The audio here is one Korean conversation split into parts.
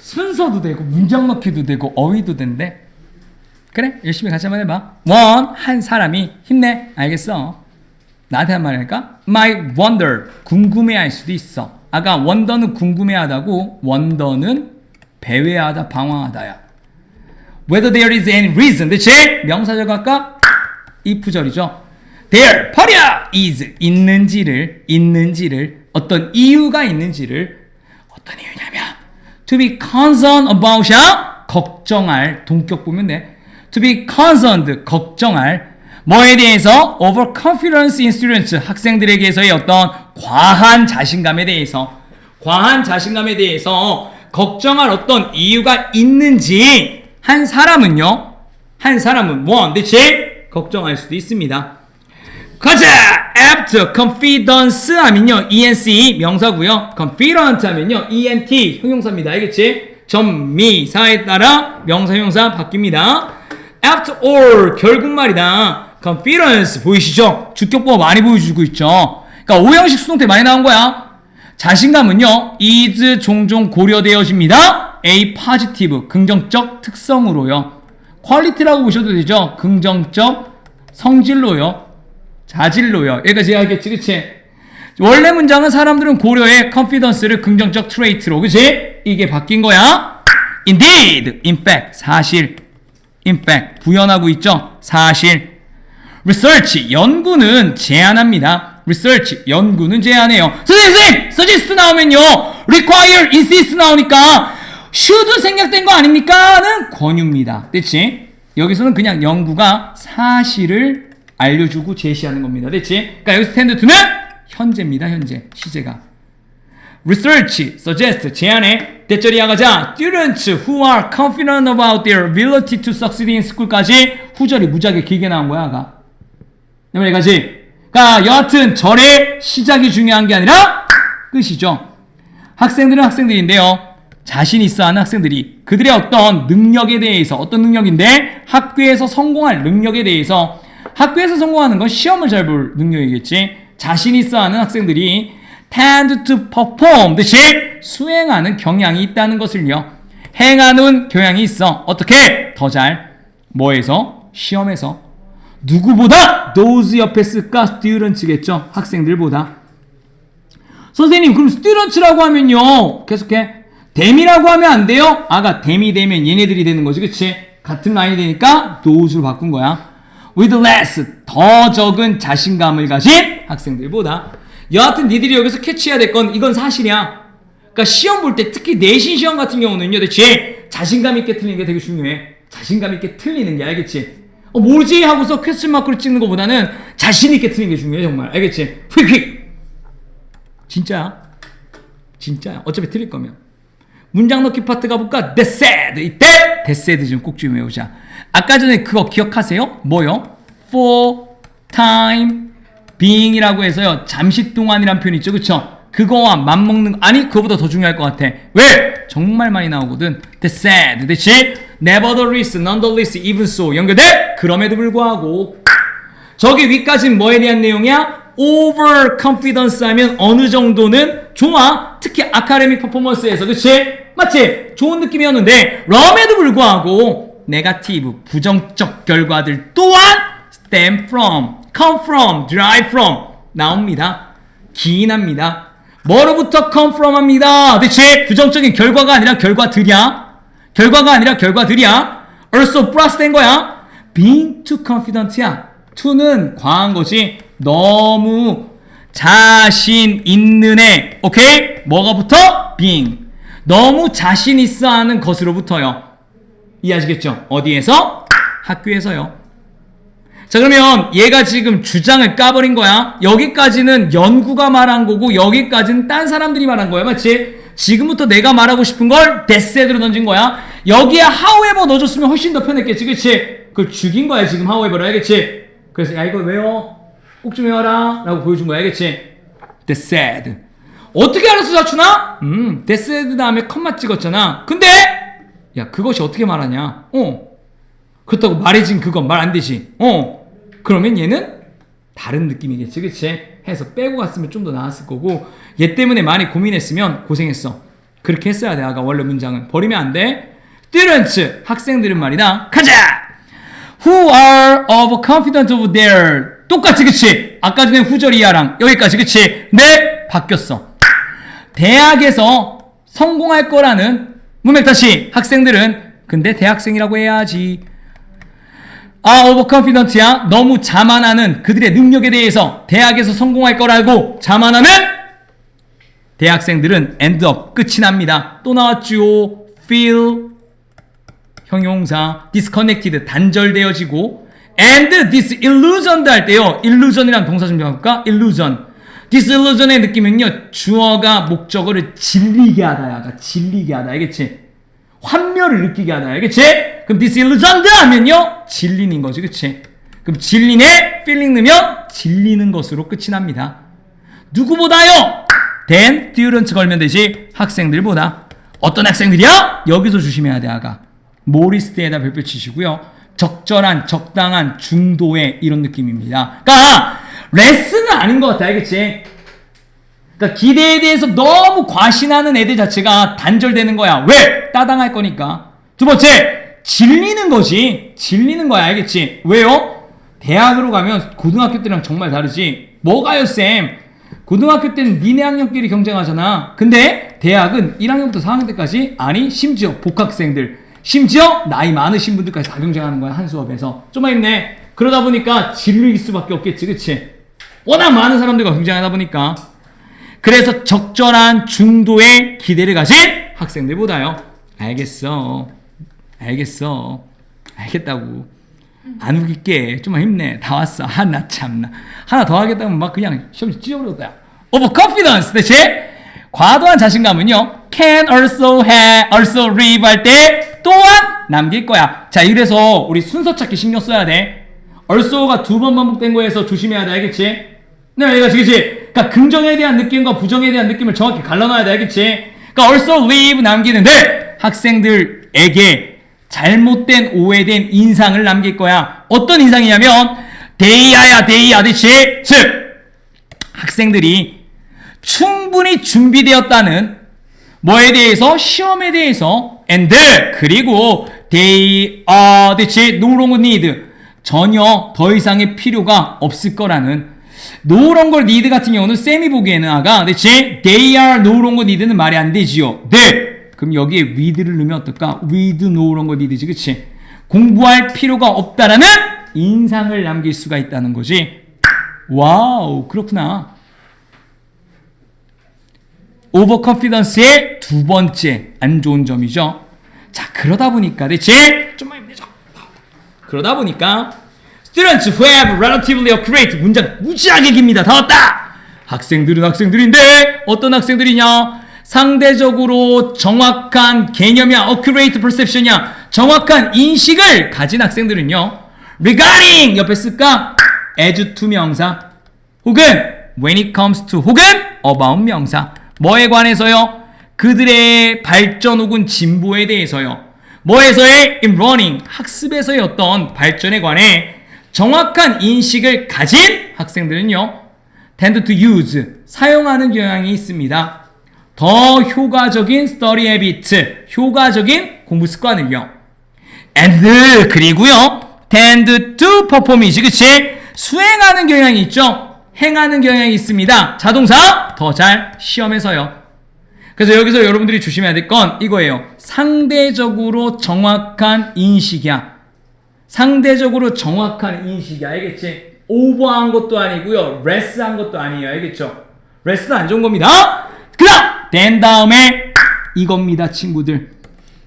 순서도 되고 문장 넣기도 되고 어휘도 된대. 그래 열심히 같이 한번 해봐. 원한 사람이 힘내 알겠어. 나한테 한 말이니까 my wonder 궁금해할 수도 있어. 아까 wonder는 궁금해하다고 wonder는 배회하다 방황하다야. Whether there is any reason 대체 명사절 갈까? if절이죠. There 버려 is 있는지를 있는지를 어떤 이유가 있는지를 어떤 이유냐면 to be concerned about이야 걱정할 동격 보면 돼. to be concerned 걱정할 뭐에 대해서 overconfidence in students 학생들에게서의 어떤 과한 자신감에 대해서 과한 자신감에 대해서 걱정할 어떤 이유가 있는지 한 사람은요 한 사람은 one 대체 걱정할 수도 있습니다. 가자! apt, confidence 하면요, enc 명사고요. confident 하면요, ent 형용사입니다. 알겠지? 전미사에 따라 명사, 형사 바뀝니다. after all, 결국말이다. confidence 보이시죠? 주격보가 많이 보여주고 있죠. 그러니까 오형식 수동 태 많이 나온 거야. 자신감은요, is 종종 고려되어집니다. a positive, 긍정적 특성으로요. 퀄리티라고 보셔도 되죠. 긍정적 성질로요. 자질로요. 여기까지 알겠지, 그치? 원래 문장은 사람들은 고려해 confidence를 긍정적 트레이트로, 그치? 이게 바뀐 거야. Indeed, in fact, 사실. In fact, 부연하고 있죠? 사실. Research, 연구는 제안합니다. Research, 연구는 제안해요. 선생님, 선생님! suggest 나오면요. require, insist 나오니까 should 생략된 거 아닙니까?는 권유입니다. 됐지? 여기서는 그냥 연구가 사실을 알려주고 제시하는 겁니다. 됐지? 그러니까 여기 스탠드 2는 현재입니다. 현재 시제가. Research, suggest, 제안해. 대절이 야가자 Students who are confident about their ability to succeed in school까지 후절이 무지하게 길게 나온 거야, 아가. 여기까지. 그러니까 여하튼 절의 시작이 중요한 게 아니라 끝이죠. 학생들은 학생들인데요. 자신 있어 하는 학생들이 그들의 어떤 능력에 대해서 어떤 능력인데 학교에서 성공할 능력에 대해서 학교에서 성공하는 건 시험을 잘 볼 능력이겠지. 자신 있어 하는 학생들이 tend to perform 대신 수행하는 경향이 있다는 것을요. 행하는 경향이 있어. 어떻게? 더 잘. 뭐에서? 시험에서. 누구보다? those 옆에 쓸까? students겠죠. 학생들보다. 선생님, 그럼 students라고 하면요. 계속해. 댐이라고 하면 안 돼요? 아가 댐이 되면 얘네들이 되는 거지. 그치? 같은 라인이 되니까 those로 바꾼 거야. With less 더 적은 자신감을 가진 학생들보다 여하튼 니들이 여기서 캐치해야 될 건 이건 사실이야. 그러니까 시험 볼 때 특히 내신 시험 같은 경우는요, 대체 자신감 있게 틀리는 게 되게 중요해. 자신감 있게 틀리는 게 알겠지? 어, 뭐지 하고서 퀘스천 마크를 찍는 것보다는 자신 있게 틀리는 게 중요해 정말 알겠지? 휙휙 진짜야, 진짜야. 어차피 틀릴 거면 문장 넣기 파트 가볼까? The said 이때 said 좀꼭 좀 외우자. 아까 전에 그거 기억하세요? 뭐요? For time being이라고 해서요. 잠시 동안이란 표현 있죠, 그쵸? 그거와 맞먹는 거 아니 그거보다 더 중요할 것 같아. 왜? 정말 많이 나오거든. The sad 대신 nevertheless, nonetheless, even so 연결돼? 그럼에도 불구하고 저기 위까지는 뭐에 대한 내용이야? overconfidence 하면 어느 정도는 좋아. 특히 아카데믹 퍼포먼스에서 그치? 맞지? 좋은 느낌이었는데 럼에도 불구하고 네가티브 부정적 결과들 또한 stem from, come from, derive from 나옵니다. 기인합니다. 뭐로부터 come from 합니다. 대체 부정적인 결과가 아니라 결과들이야. 결과가 아니라 결과들이야. also 플러스 된 거야. being too confident야. to는 과한 거지. 너무 자신 있는 애. 오케이? 뭐가 붙어? being. 너무 자신 있어 하는 것으로부터요. 이해하시겠죠? 어디에서? 학교에서요. 자 그러면 얘가 지금 주장을 까버린 거야. 여기까지는 연구가 말한 거고 여기까지는 딴 사람들이 말한 거야. 맞지? 지금부터 내가 말하고 싶은 걸 데스헤드로 던진 거야. 여기에 however 넣어줬으면 훨씬 더 편했겠지. 그치? 그걸 죽인 거야 지금 however를 알겠지? 그래서 야 이거 외워. 꼭 좀 외워라. 라고 보여준 거야. 알겠지? 데스헤드. 어떻게 알았어 자춘아? 음 데스헤드 다음에 컴마 찍었잖아. 근데 야 그것이 어떻게 말하냐? 어. 그렇다고 말해진 그건 말 안 되지. 어. 그러면 얘는 다른 느낌이겠지, 그치? 해서 빼고 갔으면 좀 더 나았을 거고, 얘 때문에 많이 고민했으면 고생했어. 그렇게 했어야 돼. 아까 원래 문장은 버리면 안 돼. students 학생들은 말이다. 가자. Who are of confident of their 똑같이 그치? 아까 전에 후절이야랑 여기까지 그치? 네 바뀌었어. 대학에서 성공할 거라는 문맥 다시 학생들은 근데 대학생이라고 해야지. 아, overconfident야. 너무 자만하는 그들의 능력에 대해서 대학에서 성공할 거라고 자만하는 대학생들은 up 끝이 납니다. 또 나왔죠. feel 형용사 disconnected 단절되어지고 and disillusioned 할 때요. illusion이란 동사 좀 정할까? illusion. Disillusion의 느낌은요. 주어가 목적어를 질리게 하다. 야가 질리게 하다. 알겠지? 환멸을 느끼게 하다. 알겠지? 그럼 disillusioned 하면요. 질리는 거지. 그치? 그럼 질리네 feeling 넣으면 질리는 것으로 끝이 납니다. 누구보다요? then students 걸면 되지. 학생들보다. 어떤 학생들이야? 여기서 조심해야 돼. 아가. 모리스트에다 별표 치시고요. 적절한, 적당한, 중도의 이런 느낌입니다. 그러니까 레슨은 아닌 것 같아. 알겠지? 그러니까 기대에 대해서 너무 과신하는 애들 자체가 단절되는 거야. 왜? 따당할 거니까. 두 번째, 질리는 거지. 질리는 거야. 알겠지? 왜요? 대학으로 가면 고등학교 때랑 정말 다르지. 뭐가요, 쌤? 고등학교 때는 니네 학년끼리 경쟁하잖아. 근데 대학은 1학년부터 4학년 때까지 아니 심지어 복학생들 심지어 나이 많으신 분들까지 다 경쟁하는 거야 한 수업에서 좀만 있네. 그러다 보니까 질릴 수밖에 없겠지, 그치? 워낙 많은 사람들과 경쟁하다 보니까 그래서 적절한 중도의 기대를 가진 학생들보다요. 알겠어. 알겠어. 알겠다고. 안 우길게. 좀만 힘내. 다 왔어. 아, 나 참나. 하나 더 하겠다면 막 그냥 시험 찢어버렸다. over confidence. 대체 과도한 자신감은요. can also have, also live 할 때 또한 남길 거야. 자, 이래서 우리 순서 찾기 신경 써야 돼. also가 두 번 반복된 거에서 조심해야 돼. 알겠지? 네, 이거지, 그치? 그러니까 긍정에 대한 느낌과 부정에 대한 느낌을 정확히 갈라놔야 돼, 알겠지? 그러니까 also leave 남기는데 학생들에게 잘못된 오해된 인상을 남길 거야. 어떤 인상이냐면 데이아야 데이아, 그치? 즉 학생들이 충분히 준비되었다는 뭐에 대해서 시험에 대해서 and 그리고 they are 그치? no longer need 전혀 더 이상의 필요가 없을 거라는 노런 걸 need 같은 경우는 쌤이 보기에는 아가 그치? they are no longer need는 말이 안 되지요. 네. 그럼 여기에 with를 넣으면 어떨까? with no longer need지 그치? 공부할 필요가 없다라는 인상을 남길 수가 있다는 거지. 와우 그렇구나. 오버컨피던스의 두 번째 안 좋은 점이죠. 자 그러다 보니까 대체 좀만 힘내죠. 그러다 보니까 students who have relatively accurate 문장 무지하게 깁니다. 다 왔다. 학생들은 학생들인데 어떤 학생들이냐? 상대적으로 정확한 개념이야, accurate perception이야, 정확한 인식을 가진 학생들은요. regarding 옆에 쓸까? as to 명사 혹은 when it comes to 혹은 about 명사 뭐에 관해서요? 그들의 발전 혹은 진보에 대해서요. 뭐에서의 in running 학습에서의 어떤 발전에 관해 정확한 인식을 가진 학생들은요. tend to use 사용하는 경향이 있습니다. 더 효과적인 study habit 효과적인 공부 습관을요. and 그리고요. tend to perform이지 그치? 수행하는 경향이 있죠. 행하는 경향이 있습니다. 자동사 더 잘 시험에서요. 그래서 여기서 여러분들이 조심해야 될 건 이거예요. 상대적으로 정확한 인식이야. 상대적으로 정확한 인식이 알겠지? 오버한 것도 아니고요. 레스한 것도 아니에요. 알겠죠? 레스는 안 좋은 겁니다. 그다음 된 다음에 이겁니다, 친구들.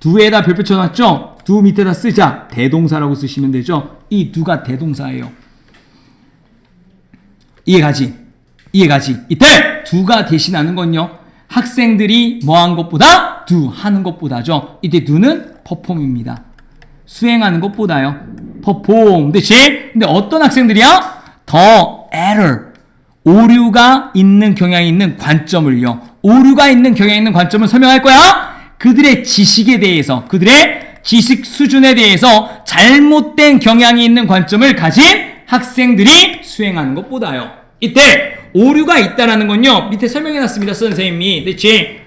두에다 별표 쳐놨죠? 두 밑에다 쓰자. 대동사라고 쓰시면 되죠. 이 두가 대동사예요. 이해가지? 이해가지? 이때 두가 대신하는 건요. 학생들이 뭐 한 것보다 두 하는 것보다죠. 이때 두는 퍼폼입니다. 수행하는 것보다요. 퍼폼. 그치? 근데 어떤 학생들이야? 더 error. 오류가 있는 경향이 있는 관점을요. 오류가 있는 경향이 있는 관점을 설명할 거야. 그들의 지식에 대해서, 그들의 지식 수준에 대해서 잘못된 경향이 있는 관점을 가진 학생들이 수행하는 것보다요. 이때 오류가 있다라는 건요. 밑에 설명해 놨습니다. 선생님이. 그치?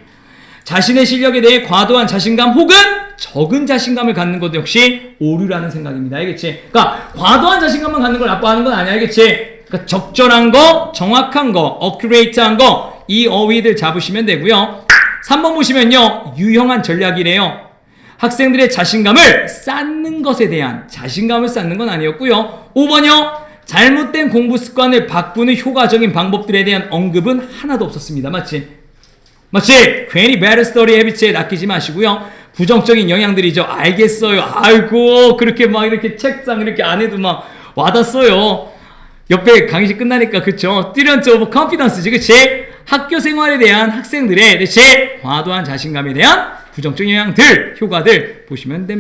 자신의 실력에 대해 과도한 자신감 혹은 적은 자신감을 갖는 것도 역시 오류라는 생각입니다. 알겠지? 그러니까 과도한 자신감만 갖는 걸 나빠하는 건 아니야. 알겠지? 그러니까 적절한 거, 정확한 거, 어큐레이트한 거, 이 어휘들 잡으시면 되고요. 3번 보시면요. 유형한 전략이래요. 학생들의 자신감을 쌓는 것에 대한 자신감을 쌓는 건 아니었고요. 5번이요. 잘못된 공부 습관을 바꾸는 효과적인 방법들에 대한 언급은 하나도 없었습니다. 맞지? 맞지? 괜히 배드 스토리 헤비츠에 낚이지 마시고요. 부정적인 영향들이죠. 알겠어요. 아이고 그렇게 막 이렇게 책상 이렇게 안 해도 막 와닿았어요. 옆에 강의실 끝나니까 그쵸? 띠런트 오브 컨피던스지 그치? 학교 생활에 대한 학생들의 그치? 과도한 자신감에 대한 부정적 영향들, 효과들 보시면 됩니다.